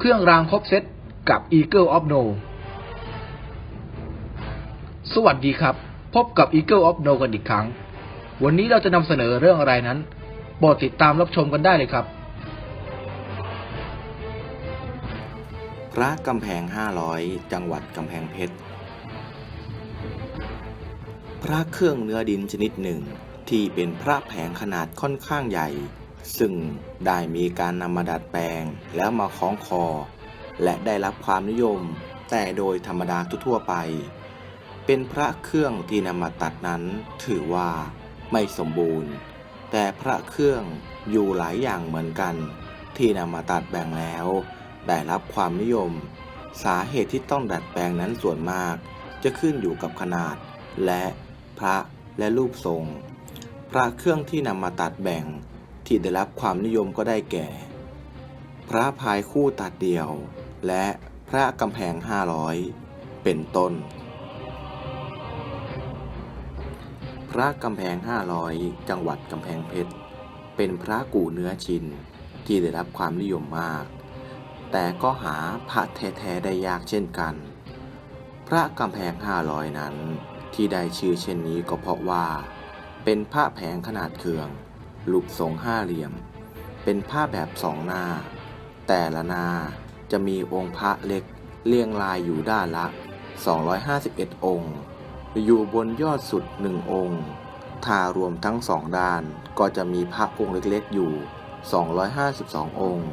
เครื่องรางครบเซตกับ Eagle of No สวัสดีครับ พบกับ Eagle of No กันอีกครั้ง วันนี้เราจะนำเสนอเรื่องอะไรนั้นโปรดติดตามรับชมกันได้เลยครับ พระกำแพง 500 จังหวัดกำแพงเพชร พระเครื่องเนื้อดินชนิดหนึ่งที่เป็นพระแผงขนาดค่อนข้างใหญ่ ซึ่งได้มีการนำมาดัดแปลงแล้วมาคล้องคอ และได้รับความนิยม แต่โดยธรรมดาทั่วไป เป็นพระเครื่องที่นำมาตัดนั้นถือว่าไม่สมบูรณ์ แต่พระเครื่องอยู่หลายอย่างเหมือนกัน ที่นำมาตัดแบ่งแล้ว ได้รับความนิยม สาเหตุที่ต้องดัดแปลงนั้นส่วนมาก จะขึ้นอยู่กับขนาด และพระและรูปทรง พระเครื่องที่นำมาตัดแบ่ง ที่ได้รับความนิยมก็ได้แก่ พระพายคู่ตัดเดียว และพระกำแพง 500 เป็นต้น พระกำแพง 500 จังหวัดกำแพงเพชร เป็นพระกู่เนื้อชินที่ได้รับความนิยมมาก แต่ก็หาพระแท้ๆได้ยากเช่นกัน พระกำแพง 500 นั้นที่ได้ชื่อเช่นนี้ก็เพราะว่า เป็นพระแผงขนาดเคือง รูปทรงห้าเหลี่ยม เป็นผ้าแบบสองหน้าแต่ละหน้าจะมีองค์พระเล็กเรียงรายอยู่ด้านละ 251 องค์ อยู่บนยอดสุดหนึ่งองค์ถ้ารวมทั้งสองด้านก็จะมีพระองค์เล็กๆอยู่ 252 องค์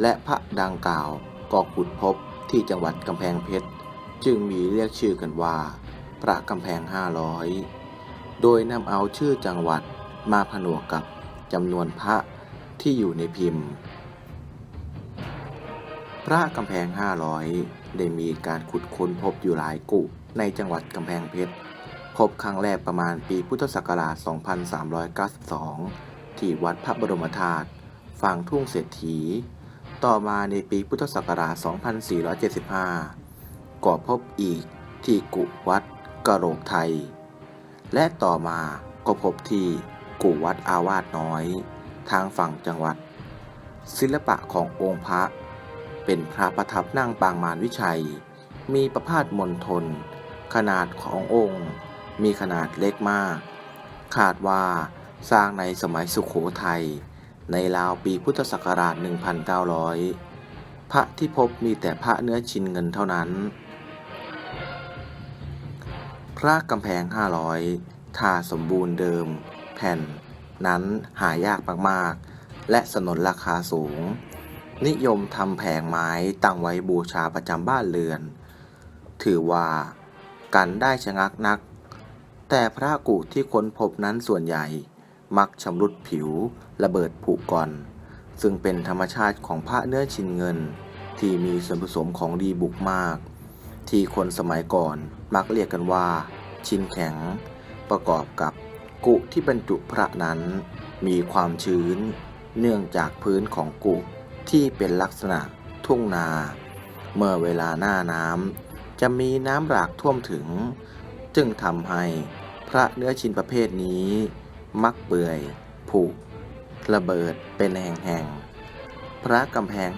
และพระดังกล่าวก็ขุดพบที่จังหวัดกำแพงเพชร จึงมีเรียกชื่อกันว่า พระกำแพง 500 โดยนำเอาชื่อจังหวัด มาผนวกกับจำนวนพระที่อยู่ในพิมพ์ พระกำแพง 500 ได้มีการขุดค้นพบอยู่หลายกุในจังหวัดกำแพงเพชร พบครั้งแรกประมาณปีพุทธศักราช 2392 ที่วัดพระบรมธาตุฝั่งทุ่งเศรษฐี ต่อมาในปีพุทธศักราช 2475 ก็พบอีกที่กุวัดกะโหลกไทย และต่อมาก็พบที่ กุวัดอาวาสน้อย ทางฝั่งจังหวัด ศิลปะขององค์พระ เป็นพระประทับนั่งปางมารวิชัย มีประพาสมณฑลขนาดขององค์ มีขนาดเล็กมาก คาดว่าสร้างในสมัยสุขโขทัยในราวปีพุทธศักราช 1900 พระที่พบมีแต่พระเนื้อชินเงินเท่านั้น พระกำแพง 500ถาสมบูรณ์เดิม แผ่นนั้นหายากมากๆ และสนนราคาสูง นิยมทำแผงไม้ตั้งไว้บูชาประจำบ้านเรือน ถือว่ากันได้ชะงักนัก แต่พระกุที่ค้นพบนั้นส่วนใหญ่มักชำรุดผิวระเบิดผุก่อน ซึ่งเป็นธรรมชาติของพระเนื้อชินเงิน ที่มีส่วนผสมของดีบุกมาก ที่คนสมัยก่อนมักเรียกกันว่า ชินแข็ง ประกอบกับ กุที่บรรจุพระนั้น มีความชื้น เนื่องจากพื้นของกุที่เป็นลักษณะทุ่งนา เมื่อเวลาหน้าน้ำจะมีน้ำหลากท่วมถึง จึงทำให้พระเนื้อชินประเภทนี้ มักเปื่อยผุระเบิดเป็นแห่งๆ พระกำแพง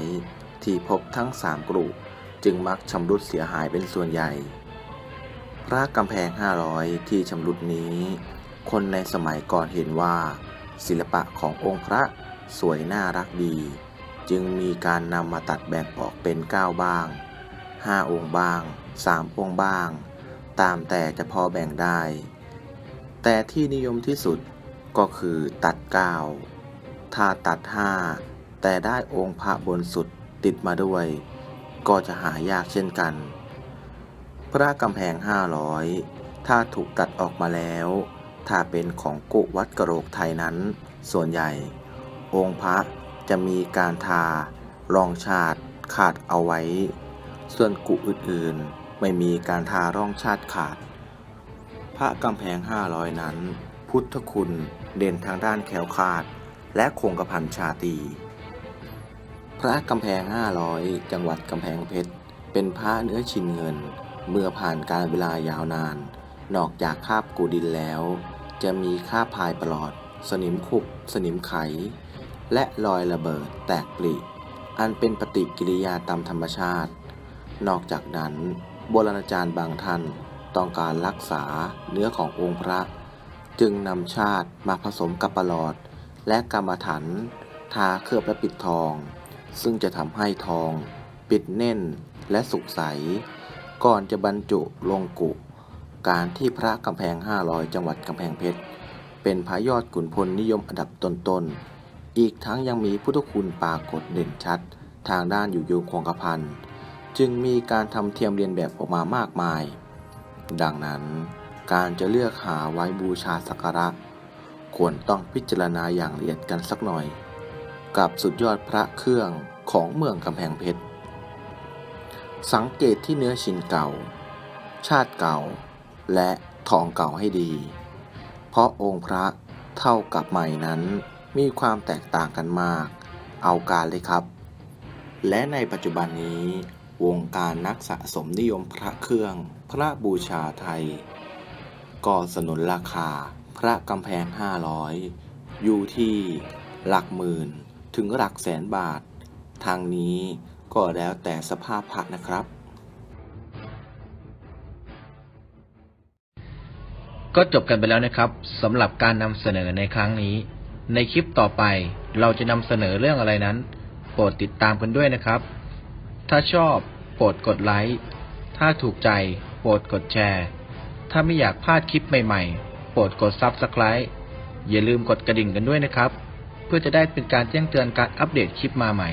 500 ที่พบทั้งสามกรุจึงมักชำรุดเสียหายเป็นส่วนใหญ่ ระกำแพง 500 ที่ชำรุดนี้ คนในสมัยก่อนเห็นว่า ศิลปะขององค์พระสวยน่ารักดี จึงมีการนำมาตัดแบ่งออกเป็น 9 บ้าง 5 องค์บ้าง 3 องค์บ้าง ตามแต่จะพอแบ่งได้ แต่ที่นิยมที่สุดก็คือตัด 9 ถ้าตัด 5 แต่ได้องค์พระบนสุดติดมาด้วย ก็จะหายากเช่นกัน พระกำแพง 500 ถ้าถูกตัดออกมาแล้ว ถ้าเป็นของกุวัดกระโหลกไทยนั้น ส่วนใหญ่ องค์พระจะมีการทารองชาติขาดเอาไว้ ส่วนกุอื่นๆ ไม่มีการทารองชาติขาด พระกำแพงห้าร้อยนั้น พุทธคุณเด่นทางด้านแคล้วคาด และคงกระพันชาตีพระกำแพงห้าร้อยจังหวัดกำแพงเพชร เป็นพระเนื้อชินเงิน เมื่อผ่านการเวลายาวนาน นอกจากคาบกูดินแล้ว จะมีคาบพายประหลอด สนิมขุบสนิมไข และรอยระเบิดแตกปลีอันเป็นปฏิกิริยาตามธรรมชาติ นอกจากนั้นโบราณอาจารย์บางท่านต้องการรักษาเนื้อขององค์พระ จึงนำชาติมาผสมกับประหลอด และกรรมฐานทาเคลือบและปิดทอง ซึ่งจะทำให้ทอง ปิดแน่นและสุกใส ก่อนจะบรรจุลงกุการที่พระกำแพง 500 จังหวัดกำแพงเพชร เป็นพระยอดขุนพลนิยมอันดับต้นๆ อีกทั้งยังมีพุทธคุณปรากฏเด่นชัด ทางด้านอยู่ยงคงกระพันจึงมีการทำเทียมเรียนแบบออกมามากมาย ดังนั้นการจะเลือกหาไว้บูชาสักการะ ควรต้องพิจารณาอย่างละเอียดกันสักหน่อย กับสุดยอดพระเครื่องของเมืองกำแพงเพชร สังเกตที่เนื้อชิ้นเก่า ชาติเก่า และทองเก่าให้ดี เพราะองค์พระเท่ากับใหม่นั้นมีความแตกต่างกันมาก เอาการเลยครับ และในปัจจุบันนี้ วงการนักสะสมนิยมพระเครื่อง พระบูชาไทย ก็สนุนราคาพระกำแพง 500 อยู่ที่หลักหมื่นถึงหลักแสนบาท ทางนี้ ก็แล้วแต่สภาพพระนะครับ ก็จบกันไปแล้วนะครับสำหรับการนำเสนอในครั้งนี้ ในคลิปต่อไปเราจะนำเสนอเรื่องอะไรนั้น โปรดติดตามกันด้วยนะครับ ถ้าชอบโปรดกดไลค์ถ้าถูกใจโปรดกดแชร์ ถ้าไม่อยากพลาดคลิปใหม่ๆ โปรดกด Subscribe อย่าลืมกดกระดิ่งกันด้วยนะครับ เพื่อจะได้เป็นการแจ้งเตือนการอัปเดตคลิปมาใหม่